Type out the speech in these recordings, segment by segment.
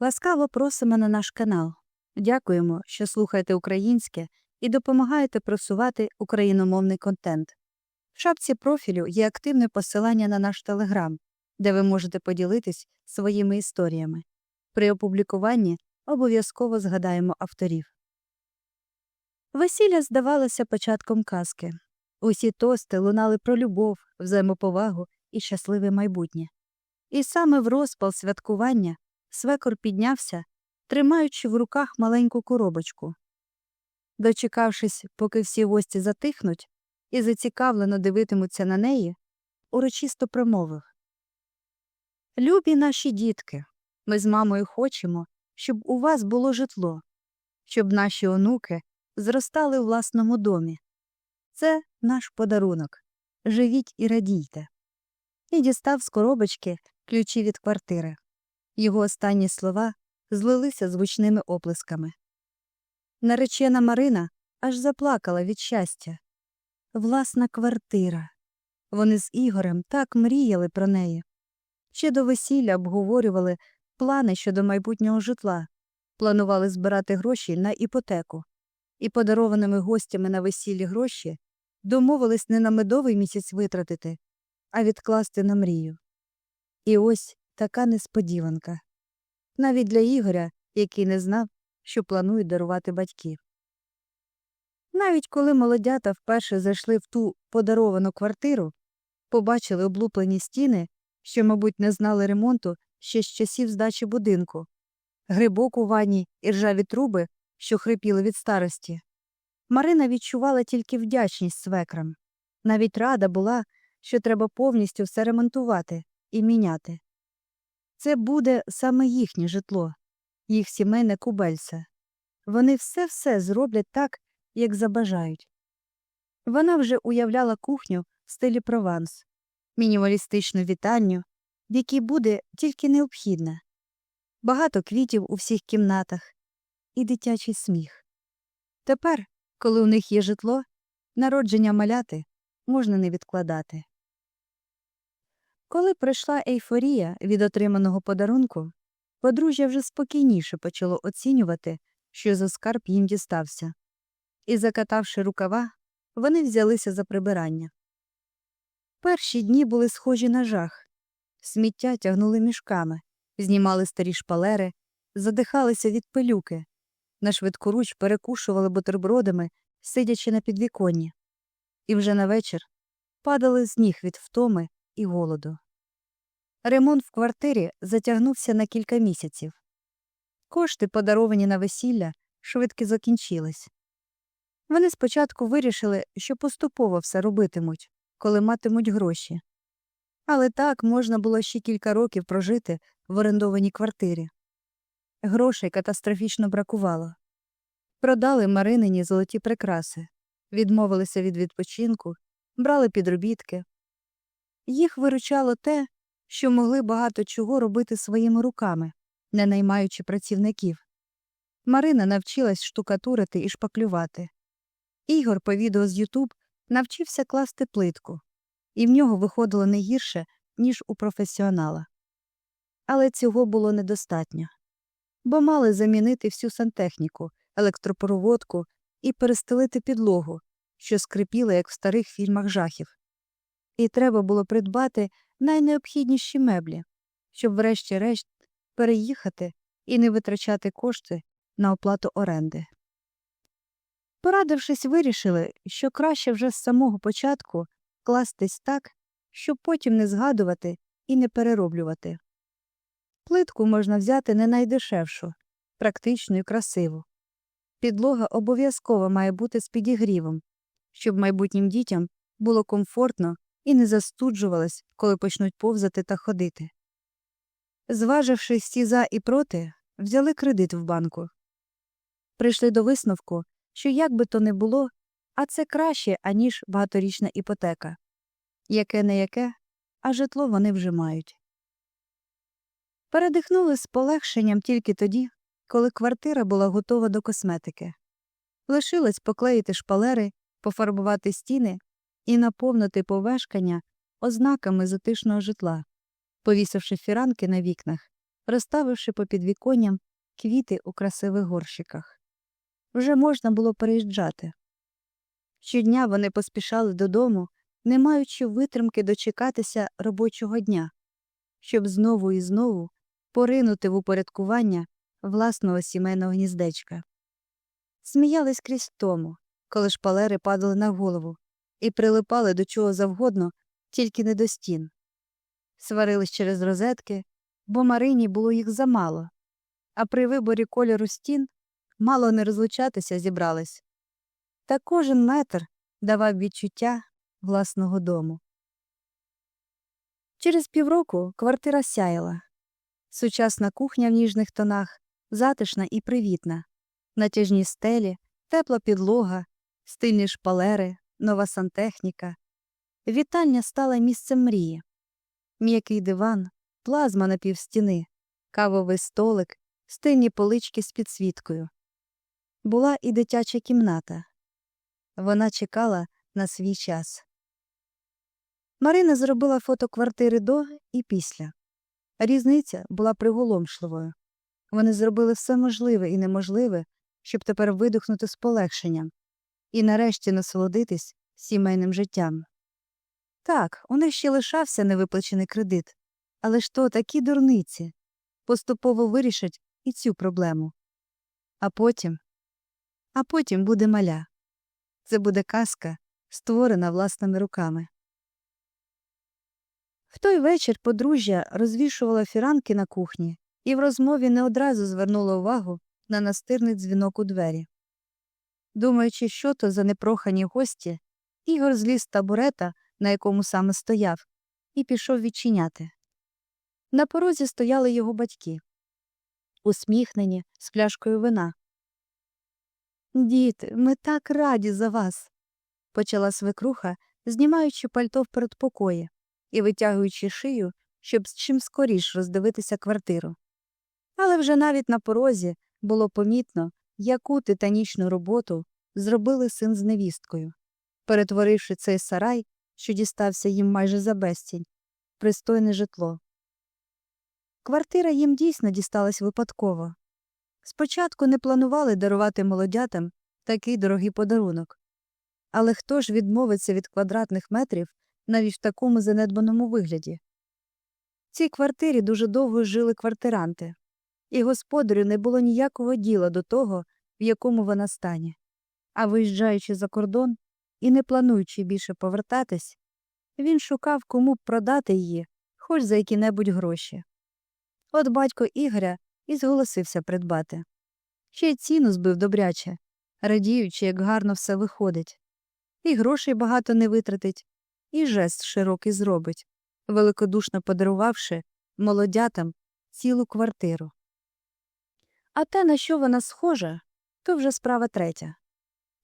Ласкаво просимо на наш канал. Дякуємо, що слухаєте українське і допомагаєте просувати україномовний контент. В шапці профілю є активне посилання на наш телеграм, де ви можете поділитись своїми історіями. При опублікуванні обов'язково згадаємо авторів. Весілля здавалося початком казки. Усі тости лунали про любов, взаємоповагу і щасливе майбутнє. І саме в розпал святкування свекор піднявся, тримаючи в руках маленьку коробочку. Дочекавшись, поки всі гості затихнуть і зацікавлено дивитимуться на неї, урочисто промовив Любі наші дітки, ми з мамою хочемо, щоб у вас було житло, щоб наші онуки зростали у власному домі. Це наш подарунок. Живіть і радійте. І дістав з коробочки ключі від квартири. Його останні слова злилися звучними оплесками. Наречена Марина аж заплакала від щастя. Власна квартира. Вони з Ігорем так мріяли про неї. Ще до весілля обговорювали плани щодо майбутнього житла, планували збирати гроші на іпотеку, і подарованими гостями на весіллі гроші домовились не на медовий місяць витратити, а відкласти на мрію. І ось така несподіванка. Навіть для Ігоря, який не знав, що планують дарувати батьків. Навіть коли молодята вперше зайшли в ту подаровану квартиру, побачили облуплені стіни, що, мабуть, не знали ремонту ще з часів здачі будинку, грибок у ванні і ржаві труби, що хрипіли від старості. Марина відчувала тільки вдячність свекрам. Навіть рада була, що треба повністю все ремонтувати і міняти. Це буде саме їхнє житло, їх сімейне кубельце. Вони все-все зроблять так, як забажають. Вона вже уявляла кухню в стилі прованс, мінімалістичну вітальню, в якій буде тільки необхідне, багато квітів у всіх кімнатах і дитячий сміх. Тепер, коли у них є житло, народження маляти можна не відкладати. Коли пройшла ейфорія від отриманого подарунку, подружжя вже спокійніше почало оцінювати, що за скарб їм дістався. І, закатавши рукава, вони взялися за прибирання. Перші дні були схожі на жах. Сміття тягнули мішками, знімали старі шпалери, задихалися від пилюки, на швидкоруч перекушували бутербродами, сидячи на підвіконні. І вже на вечір падали з ніг від втоми і голоду. Ремонт в квартирі затягнувся на кілька місяців. Кошти, подаровані на весілля, швидко закінчились. Вони спочатку вирішили, що поступово все робитимуть, коли матимуть гроші. Але так можна було ще кілька років прожити в орендованій квартирі. Грошей катастрофічно бракувало. Продали Маринині золоті прикраси, відмовилися від відпочинку, брали підробітки. Їх виручало те, що могли багато чого робити своїми руками, не наймаючи працівників. Марина навчилась штукатурити і шпаклювати. Ігор по відео з Ютуб навчився класти плитку, і в нього виходило не гірше, ніж у професіонала. Але цього було недостатньо, бо мали замінити всю сантехніку, електропроводку і перестелити підлогу, що скрипіла, як в старих фільмах жахів. І треба було придбати найнеобхідніші меблі, щоб, врешті-решт, переїхати і не витрачати кошти на оплату оренди. Порадившись, вирішили, що краще вже з самого початку кластись так, щоб потім не згадувати і не перероблювати. Плитку можна взяти не найдешевшу, практичну і красиву. Підлога обов'язково має бути з підігрівом, щоб майбутнім дітям було комфортно і не застуджувалась, коли почнуть повзати та ходити. Зваживши всі за і проти, взяли кредит в банку. Прийшли до висновку, що як би то не було, а це краще, аніж багаторічна іпотека. Яке не яке, а житло вони вже мають. Передихнули з полегшенням тільки тоді, коли квартира була готова до косметики. Лишилось поклеїти шпалери, пофарбувати стіни і наповнити повешкання ознаками затишного житла, повісивши фіранки на вікнах, розставивши по підвіконням квіти у красивих горщиках. Вже можна було переїжджати. Щодня вони поспішали додому, не маючи витримки дочекатися робочого дня, щоб знову і знову поринути в упорядкування власного сімейного гніздечка. Сміялись крізь тому, коли шпалери падали на голову і прилипали до чого завгодно, тільки не до стін. Сварились через розетки, бо Марині було їх замало, а при виборі кольору стін мало не розлучатися зібрались. Та кожен метр давав відчуття власного дому. Через півроку квартира сяяла. Сучасна кухня в ніжних тонах, затишна і привітна, натяжні стелі, тепла підлога, стильні шпалери, нова сантехніка. Вітальня стала місцем мрії. М'який диван, плазма на півстіни, кавовий столик, стильні полички з підсвіткою. Була і дитяча кімната. Вона чекала на свій час. Марина зробила фото квартири до і після. Різниця була приголомшливою. Вони зробили все можливе і неможливе, щоб тепер видихнути з полегшенням і нарешті насолодитись сімейним життям. Так, у них ще лишався невиплачений кредит, але ж то такі дурниці поступово вирішать і цю проблему. А потім, а потім буде маля. Це буде казка, створена власними руками. В той вечір подружжя розвішувала фіранки на кухні і в розмові не одразу звернула увагу на настирний дзвінок у двері. Думаючи, що то за непрохані гості, Ігор зліз з табурета, на якому саме стояв, і пішов відчиняти. На порозі стояли його батьки, усміхнені, з пляшкою вина. Діти, ми так раді за вас, почала свекруха, знімаючи пальто в передпокої і витягуючи шию, щоб з чим скоріш роздивитися квартиру. Але вже навіть на порозі було помітно, яку титанічну роботу зробили син з невісткою, перетворивши цей сарай, що дістався їм майже за безцінь, пристойне житло. Квартира їм дійсно дісталась випадково. Спочатку не планували дарувати молодятам такий дорогий подарунок. Але хто ж відмовиться від квадратних метрів навіть в такому занедбаному вигляді? В цій квартирі дуже довго жили квартиранти, і господарю не було ніякого діла до того, в якому вона стані. А виїжджаючи за кордон і не плануючи більше повертатись, він шукав, кому б продати її, хоч за які-небудь гроші. От батько Ігоря і зголосився придбати. Ще й ціну збив добряче, радіючи, як гарно все виходить. І грошей багато не витратить, і жест широкий зробить, великодушно подарувавши молодятам цілу квартиру. А те, на що вона схожа, то вже справа третя.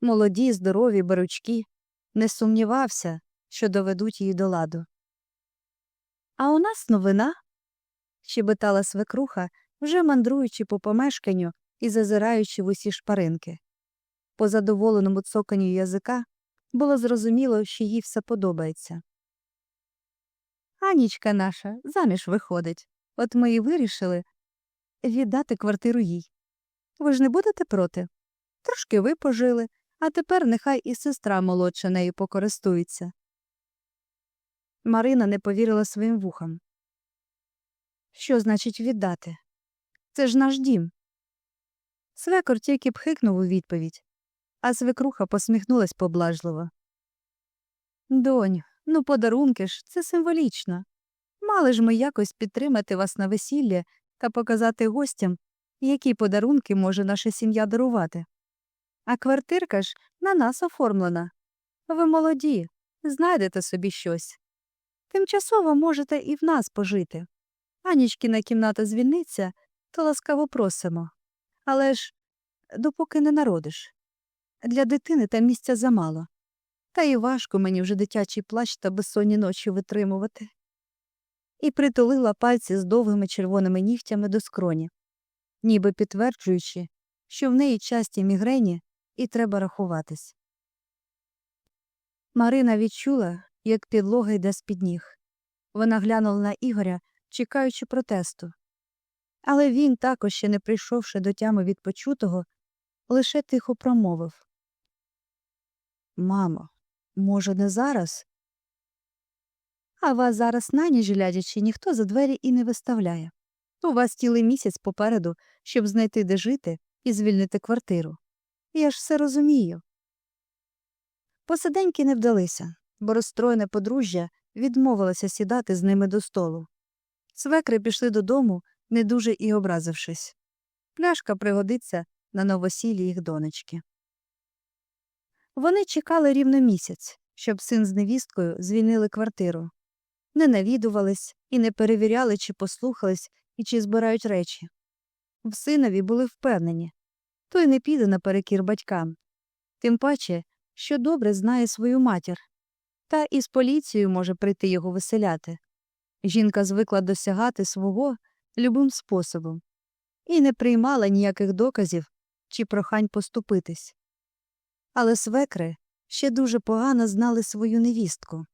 Молоді, здорові баручки не сумнівався, що доведуть її до ладу. А у нас новина. щебетала свекруха, вже мандруючи по помешканню і зазираючи в усі шпаринки. По задоволеному цоканню язика було зрозуміло, що їй все подобається. Анічка наша заміж виходить, от ми і вирішили віддати квартиру їй. Ви ж не будете проти? Трошки ви пожили, а тепер нехай і сестра молодша нею покористується. Марина не повірила своїм вухам. Що значить віддати? Це ж наш дім. Свекор тільки пхикнув у відповідь, а свекруха посміхнулась поблажливо. Донь, ну подарунки ж, це символічно. Мали ж ми якось підтримати вас на весілля та показати гостям, які подарунки може наша сім'я дарувати. А квартирка ж на нас оформлена. Ви молоді, знайдете собі щось. Тимчасово можете і в нас пожити. Анічкіна кімната звільниться, то ласкаво просимо. Але ж допоки не народиш. Для дитини там місця замало. Та й важко мені вже дитячий плащ та безсонні ночі витримувати. І притулила пальці з довгими червоними нігтями до скроні, ніби підтверджуючи, що в неї часті мігрені і треба рахуватись. Марина відчула, як підлога йде з під ніг. Вона глянула на Ігоря, чекаючи протесту. Але він, також ще не прийшовши до тями від почутого, лише тихо промовив Мамо, може, не зараз? А вас зараз на ніч глядячи ніхто за двері і не виставляє. У вас цілий місяць попереду, щоб знайти де жити і звільнити квартиру. Я ж все розумію. Посиденьки не вдалися, бо розстроєне подружжя відмовилося сідати з ними до столу. Свекри пішли додому, не дуже і образившись. Пляшка пригодиться на новосіллі їх донечки. Вони чекали рівно місяць, щоб син з невісткою звільнили квартиру. Не навідувались і не перевіряли, чи послухались і чи збирають речі. В синові були впевнені той не піде наперекір батькам. Тим паче, що добре знає свою матір, та і з поліцією може прийти його виселяти. Жінка звикла досягати свого любим способом і не приймала ніяких доказів чи прохань поступитись. Але свекри ще дуже погано знали свою невістку.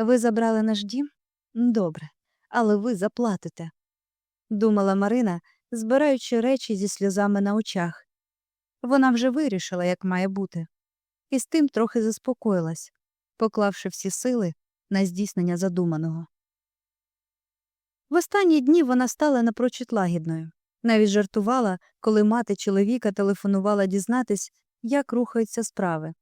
Ви забрали наш дім? Добре, але ви заплатите, думала Марина, збираючи речі зі сльозами на очах. Вона вже вирішила, як має бути, і з тим трохи заспокоїлась, поклавши всі сили на здійснення задуманого. В останні дні вона стала напрочуд лагідною, навіть жартувала, коли мати чоловіка телефонувала дізнатись, як рухаються справи.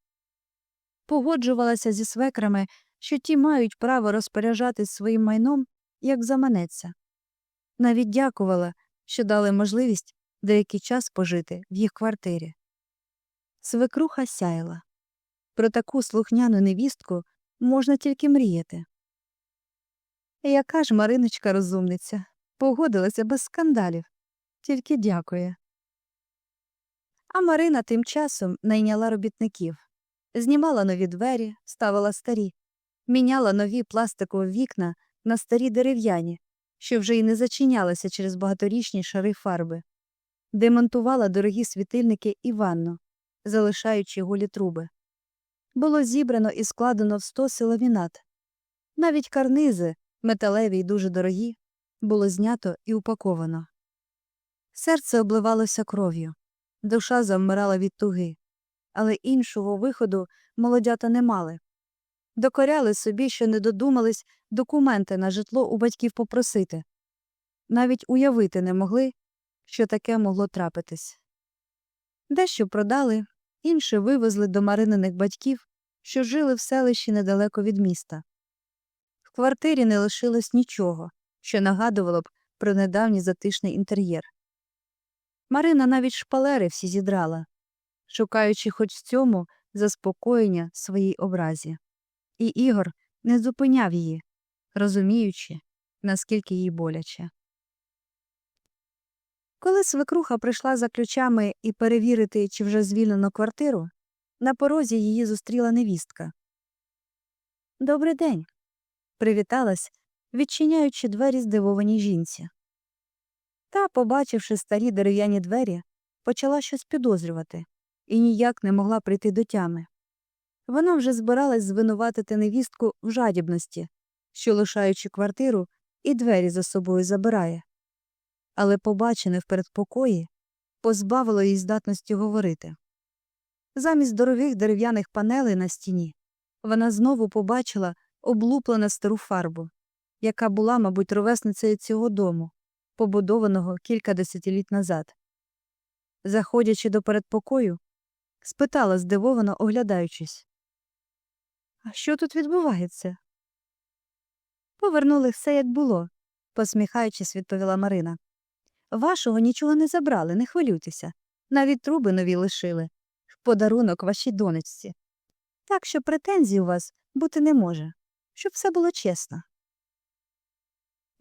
Погоджувалася зі свекрами, що ті мають право розпоряджатись своїм майном, як заманеться. Навіть дякувала, що дали можливість деякий час пожити в їх квартирі. Свекруха сяяла. Про таку слухняну невістку можна тільки мріяти. Яка ж Мариночка розумниця, погодилася без скандалів, тільки дякує. А Марина тим часом найняла робітників, знімала нові двері, ставила старі, міняла нові пластикові вікна на старі дерев'яні, що вже й не зачинялися через багаторічні шари фарби, демонтувала дорогі світильники і ванну, залишаючи голі труби. Було зібрано і складено в стоси лавінат. Навіть карнизи, металеві й дуже дорогі, було знято і упаковано. Серце обливалося кров'ю, душа завмирала від туги, але іншого виходу молодята не мали. Докоряли собі, що не додумались документи на житло у батьків попросити. Навіть уявити не могли, що таке могло трапитись. Дещо продали, інше вивезли до Марининих батьків, що жили в селищі недалеко від міста. В квартирі не лишилось нічого, що нагадувало б про недавній затишний інтер'єр. Марина навіть шпалери всі зідрала, шукаючи хоч в цьому заспокоєння своїй образі. І Ігор не зупиняв її, розуміючи, наскільки їй боляче. Коли свекруха прийшла за ключами і перевірити, чи вже звільнено квартиру, на порозі її зустріла невістка. Добрий день. привіталась, відчиняючи двері здивованій жінці. Та, побачивши старі дерев'яні двері, почала щось підозрювати і ніяк не могла прийти до тями. Вона вже збиралась звинуватити невістку в жадібності, що, лишаючи квартиру, і двері за собою забирає. Але побачене в передпокої позбавило їй здатності говорити. Замість дорогих дерев'яних панелей на стіні вона знову побачила облуплену стару фарбу, яка була, мабуть, ровесницею цього дому, побудованого кілька десятиліть назад. Заходячи до передпокою, спитала здивовано, оглядаючись А що тут відбувається? Повернули все, як було, посміхаючись, відповіла Марина. Вашого нічого не забрали, не хвилюйтеся. Навіть труби нові лишили. В подарунок вашій донечці. Так що претензій у вас бути не може, щоб все було чесно.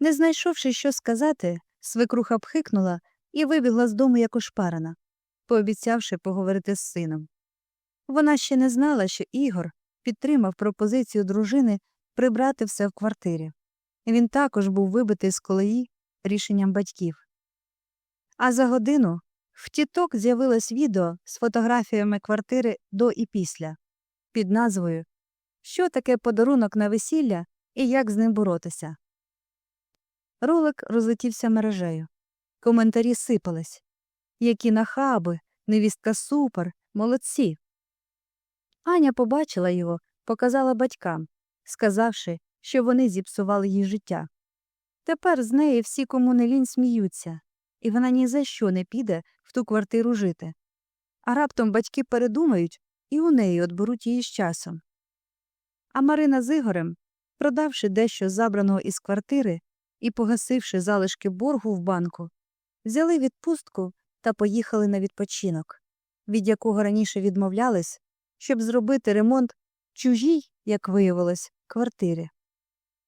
Не знайшовши, що сказати, свекруха пхикнула і вибігла з дому як ошпарена, пообіцявши поговорити з сином. Вона ще не знала, що Ігор підтримав пропозицію дружини прибрати все в квартирі. Він також був вибитий з колеї рішенням батьків. А за годину в тіток з'явилось відео з фотографіями квартири до і після під назвою Що таке подарунок на весілля і як з ним боротися. Ролик розлетівся мережею. Коментарі сипались. Які нахаби, невістка супер, молодці. Аня побачила його, показала батькам, сказавши, що вони зіпсували їй життя. Тепер з неї всі, кому лінь, сміються, і вона ні за що не піде в ту квартиру жити. А раптом батьки передумають і у неї отберуть її з часом. А Марина з Ігорем, продавши дещо забраного із квартири і погасивши залишки боргу в банку, взяли відпустку та поїхали на відпочинок, від якого раніше відмовлялись, щоб зробити ремонт чужій, як виявилось, квартирі.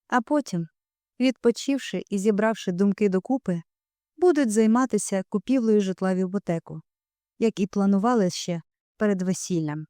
А потім, відпочивши і зібравши думки докупи, будуть займатися купівлею житла в іпотеку, як і планували ще перед весіллям.